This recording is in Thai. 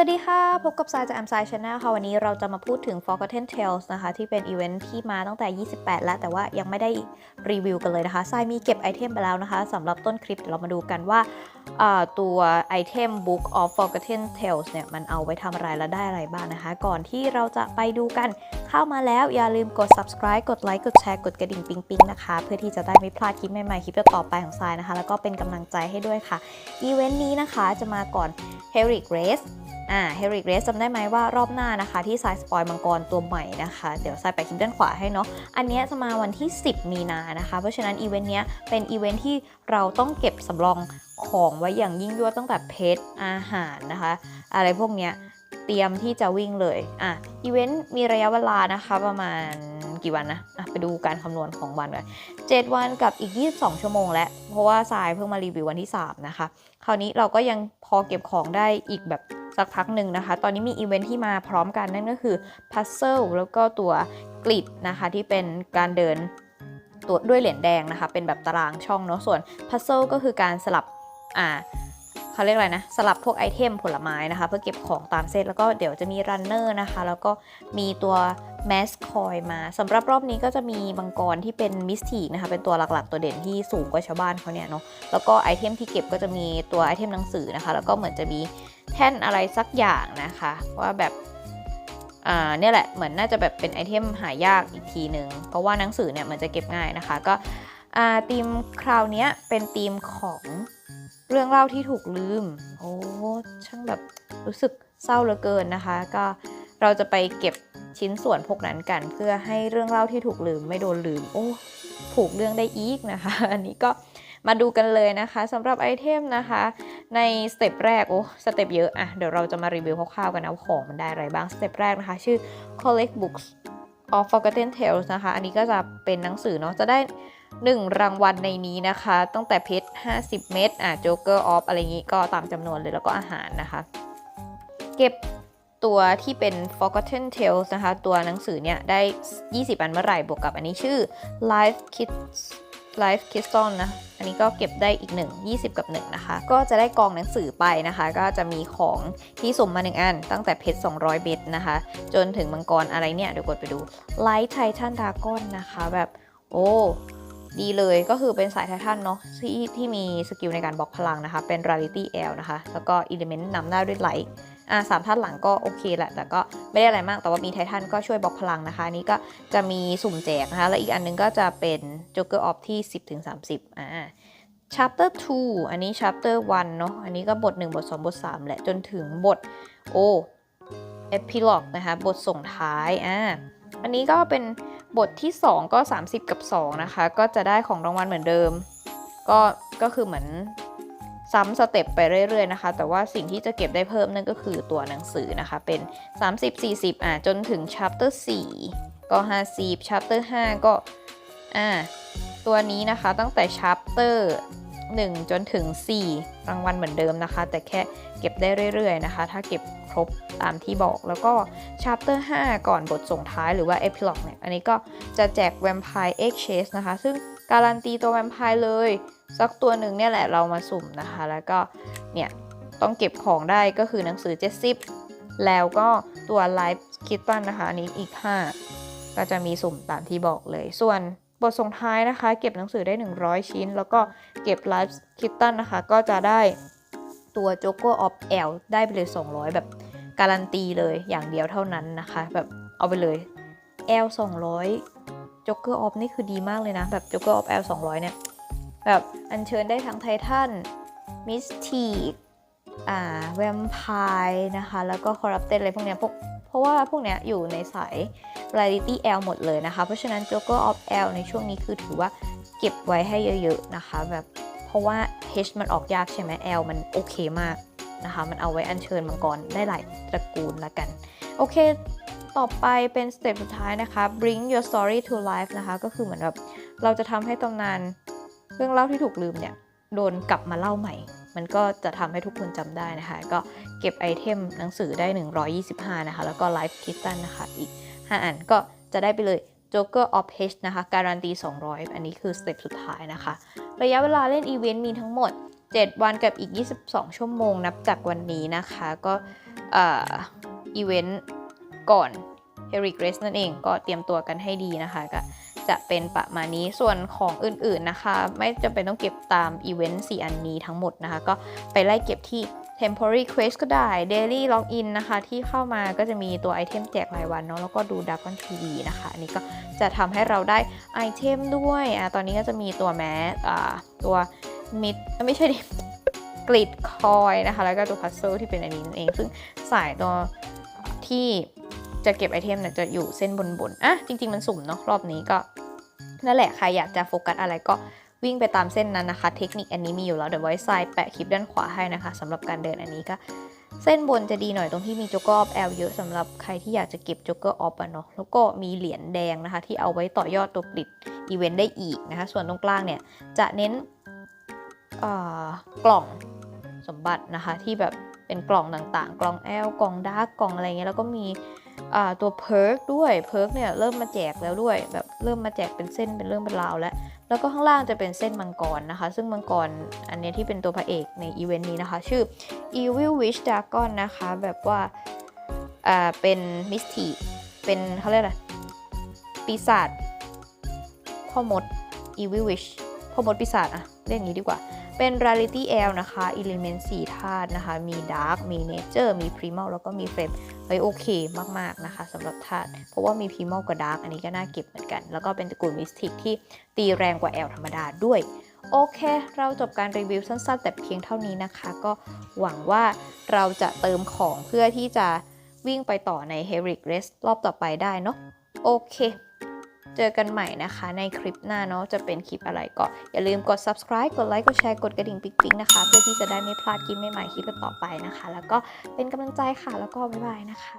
วัสดีค่ะ พบกับซายจาก a m s i Channel ค่ะ วันนี้เราจะมาพูดถึง Forgotten Tales นะคะ ที่เป็นอีเวนท์ที่มาตั้งแต่ 28 แล้ว แต่ว่ายังไม่ได้รีวิวกันเลยนะคะซายมีเก็บไอเทมไปแล้วนะคะสำหรับต้นคลิปเดี๋ยวเรามาดูกันว่าตัวไอเทม Book of Forgotten Tales เนี่ย มันเอาไว้ทำอะไรและได้อะไรบ้างนะคะ ก่อนที่เราจะไปดูกัน เข้ามาแล้วอย่าลืมกด subscribe กดไลค์กดแชร์กดกระดิ่งปิ๊งปิ๊งๆนะคะ เพื่อที่จะได้ไม่พลาดคลิปใหม่ๆ คลิปต่อไปของซายนะคะ แล้วก็เป็นกำลังใจให้ด้วยค่ะ อีเวนต์นี้นะคะจะมาก่อน Heric Race อ่าเฮริกเรสจำได้ไหมว่ารอบหน้านะคะ ที่สายสปอยมังกรตัวใหม่นะคะ เดี๋ยวสายไปคลิปด้านขวาให้เนาะอันนี้จะมาวันที่ 10 มีนานะคะ เพราะฉะนั้นอีเวนต์เนี้ยเป็นอีเวนต์ที่เราต้องเก็บสำรองของไว้อย่างยิ่งยวดตั้งแต่เพชรอาหารนะคะ อะไรพวกเนี้ย เตรียมที่จะวิ่งเลยอะอีเวนต์มีระยะเวลานะคะประมาณกี่วันนะอะไปดูการคำนวณของวันกัน7วันกับอีก 22 ชั่วโมงแล้วเพราะว่าสายเพิ่งมารีวิววันที่ 3 นะคะ คราวนี้เราก็ยังพอเก็บของได้อีกแบบสักพักหนึ่งนะคะ ตอนนี้มีอีเวนท์ที่มาพร้อมกันนั่นก็คือพัซเซิลแล้วก็ตัวกริดนะคะที่เป็นการเดินตัวด้วยเหรียญแดงนะคะ เป็นแบบตารางช่องเนาะส่วนพัซเซิลก็คือการสลับอ่า เขาเรียกอะไรนะ สลับพวกไอเทมผลไม้นะคะ เพื่อเก็บของตามเซตแล้วก็เดี๋ยวจะมีรันเนอร์นะคะ แล้วก็มีตัวแมสคอยมาสำหรับรอบนี้ก็จะมีมังกรที่เป็นมิสทีนะคะ เป็นตัวหลักๆ ตัวเด่นที่สูงกว่าชาวบ้านเขาเนี่ยเนาะแล้วก็ไอเทมที่เก็บก็จะมีตัวไอเทมหนังสือนะคะ แล้วก็เหมือนจะมีแท่นอะไรสักอย่างนะคะ ว่าแบบอ่าเนี่ยแหละเหมือนน่าจะแบบเป็นไอเทมหายากอีกทีหนึ่งเพราะว่าหนังสือเนี่ยมันจะเก็บง่ายนะคะ ก็อ่าทีมคราวนี้เป็นทีมของ เรื่องเล่าที่ถูกลืม โอ้ช่างแบบรู้สึกเศร้าเหลือเกินนะคะ ก็เราจะไปเก็บชิ้นส่วนพวกนั้นกัน เพื่อให้เรื่องเล่าที่ถูกลืมไม่โดนลืม โอ้ผูกเรื่องได้อีกนะคะ อันนี้ก็มาดูกันเลยนะคะสำหรับไอเทมนะคะ ในสเต็ปแรก โอ้สเต็ปเยอะอะเดี๋ยวเราจะมารีวิวคร่าวๆกันนะว่าของมันได้อะไรบ้างสเต็ปแรกนะคะ ชื่อ collect books of forgotten tales นะคะ อันนี้ก็จะเป็นหนังสือเนาะจะได้ 1 รางวัลในนี้นะคะ ตั้งแต่เพชร 50 เม็ดอะ joker of อะไรอย่างงี้ก็ตามจำนวนเลยแล้วก็อาหารนะคะ เก็บตัวที่เป็น forgotten tales นะคะ ตัวหนังสือเนี่ยได้ 20 อันเมื่อไหร่บวกกับอันนี้ชื่อ life kids Life k i s t o n นะ อันนี้ก็เก็บได้อีก 1 20 กับ 1 นะคะ ก็จะได้กองหนังสือไปนะคะ ก็จะมีของที่สุ่มมา 1 อัน ตั้งแต่เพชร 200 เบ็ดนะคะ จนถึงมังกรอะไรเนี่ย เดี๋ยวกดไปดู Light Titan Dragon นะคะ แบบ โอ้ ดีเลยก็คือเป็นสายไททันเนาะที่ที่มีสกิลในการบล็อกพลังนะคะ เป็น Rarity L นะคะ แล้วก็ Element นำหน้าด้วย Light อ่าสามท่านหลังก็โอเคแหละ แต่ก็ไม่ได้อะไรมาก แต่ว่ามีไททันก็ช่วยบล็อกพลังนะคะนนี้ก็จะมีสุ่มแจกนะคะ และอีกอันนึงก็จะเป็น Joker of ที่ 10ถึง30อ่า chapter 2 อันนี้ chapter 1 เนาะ อันนี้ก็บท 1 บท 2 บท 3 แหละ จนถึงบท โอ้ epilogue นะคะ บทส่งท้าย อ่า อันนี้ก็เป็น บทที่ 2 ก็ 30 กับ 2 นะคะ ก็จะได้ของรางวัลเหมือนเดิม ก็ก็คือเหมือนซ้ำสเต็ปไปเรื่อยๆนะคะ แต่ว่าสิ่งที่จะเก็บได้เพิ่มนั่นก็คือตัวหนังสือนะคะ เป็น 30 40 อะ จนถึง chapter 4 ก็ 50 chapter 5 ก็ อ่า ตัวนี้นะคะตั้งแต่ chapter 1 จนถึง 4 รางวัลเหมือนเดิมนะคะ แต่แค่เก็บได้เรื่อยๆนะคะ ถ้าเก็บครบตามที่บอกแล้วก็ chapter 5 ก่อนบทส่งท้ายหรือว่า epilogue เนี่ย อันนี้ก็จะแจก vampire exchange นะคะ ซึ่งการันตีตัวแวมไพร์เลย สักตัวหนึ่งเนี่ยแหละเรามาสุ่มนะคะ แล้วก็เนี่ยต้องเก็บของได้ก็คือหนังสือ 70 แล้วก็ตัว Live Kitten นะคะ อันนี้อีก 5 ก็จะมีสุ่มตามที่บอกเลยส่วน บทส่งท้ายนะคะ เก็บหนังสือได้ 100 ชิ้น แล้วก็เก็บ Live Kitten นะคะ ก็จะได้ตัว Joker of L ได้ไปเลย 200 แบบการันตีเลยอย่างเดียวเท่านั้นนะคะ แบบเอาไปเลย L 200 Joker of นี่คือดีมากเลยนะ แบบ Joker of L 200 เนี่ย แบบอัญเชิญได้ทั้งไททันมิสทีก อ่าแวมไพร์นะคะ แล้วก็คอร์รัปเต็อะไรพวกเนี้ยพวกเพราะว่าพวกเนี้ยอยู่ในสาย Rarity L หมดเลยนะคะ เพราะฉะนั้น Joker of L ในช่วงนี้คือถือว่าเก็บไว้ให้เยอะๆนะคะ แบบเพราะว่า H มันออกยากใช่ไหม L มันโอเคมากนะคะ มันเอาไว้อัญเชิญมังกรได้หลายตระกูลละกัน โอเค ต่อไปเป็นสเต็ปสุดท้ายนะคะ bring your story to life นะคะ ก็คือเหมือนแบบเราจะทำให้ตำนานเรื่องเล่าที่ถูกลืมเนี่ย โดนกลับมาเล่าใหม่ มันก็จะทำให้ทุกคนจำได้นะคะ ก็เก็บไอเทมหนังสือได้ 125 นะคะ แล้วก็ Life Kitten นะคะ อีก 5 อันก็จะได้ไปเลย Joker of H นะคะ การันตี 200 อันนี้คือสเต็ปสุดท้ายนะคะ ระยะเวลาเล่นอีเวนต์มีทั้งหมด 7 วันกับอีก 22 ชั่วโมงนับจากวันนี้นะคะ ก็อีเวนต์ก่อน h e r i c Race นั่นเองก็เตรียมตัวกันให้ดีนะคะก็ จะเป็นประมาณนี้ส่วนของอื่นๆนะคะ ไม่จำเป็นต้องเก็บตามอีเวนต์4อันนี้ทั้งหมดนะคะ ก็ไปไล่เก็บที่ temporary quest ก็ได้ daily login นะคะ ที่เข้ามาก็จะมีตัวไอเทมแจกรายวันเนาะแล้วก็ดู d a r k o n TV นะคะ อันนี้ก็จะทำให้เราได้ไอเทมด้วยอะตอนนี้ก็จะมีตัวแมสอ่าตัวมิดไม่ใช่ดิกริดคอยนะคะ แล้วก็ตัวพัซเซิลที่เป็นอันนี้นั่นเอง ซึ่งสายตัวที่ จะเก็บไอเทมเนี่ยจะอยู่เส้นบนๆอะจริง ๆ มันสุ่มเนาะรอบนี้ก็นั่นแหละใครอยากจะโฟกัสอะไรก็วิ่งไปตามเส้นนั้นนะคะ เทคนิคอันนี้มีอยู่แล้วเดี๋ยวไว้ทรายแปะคลิปด้านขวาให้นะคะสำหรับการเดินอันนี้ก็ เส้นบนจะดีหน่อยตรงที่มีโจกเกอร์ออฟแอลเยอะสำหรับใครที่อยากจะเก็บโจกเกอร์ออฟอะเนาะแล้วก็มีเหรียญแดงนะคะ ที่เอาไว้ต่อยอดตัวผลิตอีเวนต์ได้อีกนะคะ ส่วนตรงกลางเนี่ยจะเน้นกล่องสมบัตินะคะที่แบบเป็นกล่องต่างๆ กล่องแอลกล่องดาร์กกล่องอะไรเงี้ยแล้วก็มี ตัวเพิร์กด้วยเพิร์กเนี่ยเริ่มมาแจกแล้วด้วยแบบเริ่มมาแจกเป็นเส้นเป็นเรื่องเป็นราวแล้วแล้วก็ข้างล่างจะเป็นเส้นมังกรนะคะ ซึ่งมังกรอันเนี้ยที่เป็นตัวพระเอกในอีเวนต์นี้นะคะ ชื่อ Evil Witch Dragon นะคะ แบบว่าอ่าเป็นมิสทีเป็นเขาเรียกอะไรปีศาจพ่อมด Evil Witch พ่อมดปีศาจอะเรียกอย่างนี้ดีกว่าเป็น Rarity L นะคะ Element 4ธาตุนะคะ มี Dark มี Nature มี Primal แล้วก็มี Flame เฮ้ยโอเคมากๆนะคะสำหรับธาตุเพราะว่ามีพีมอลกับดาร์กอันนี้ก็น่าเก็บเหมือนกัน แล้วก็เป็นตระกูลมิสติกที่ตีแรงกว่าแอลธรรมดาด้วยโอเค เราจบการรีวิวสั้นๆ แต่เพียงเท่านี้นะคะ ก็หวังว่าเราจะเติมของเพื่อที่จะวิ่งไปต่อใน h e r i c Race รอบต่อไปได้เนาะโอเค เจอกันใหม่นะคะในคลิปหน้าเนาะจะเป็นคลิปอะไรก็ อย่าลืมกด subscribe กดไลค์กดแชร์กดกระดิ่งปิ๊งๆนะคะ เพื่อที่จะได้ไม่พลาดคลิปใหม่ๆคลิปต่อไปนะคะ แล้วก็เป็นกำลังใจค่ะแล้วก็บ๊ายบายนะคะ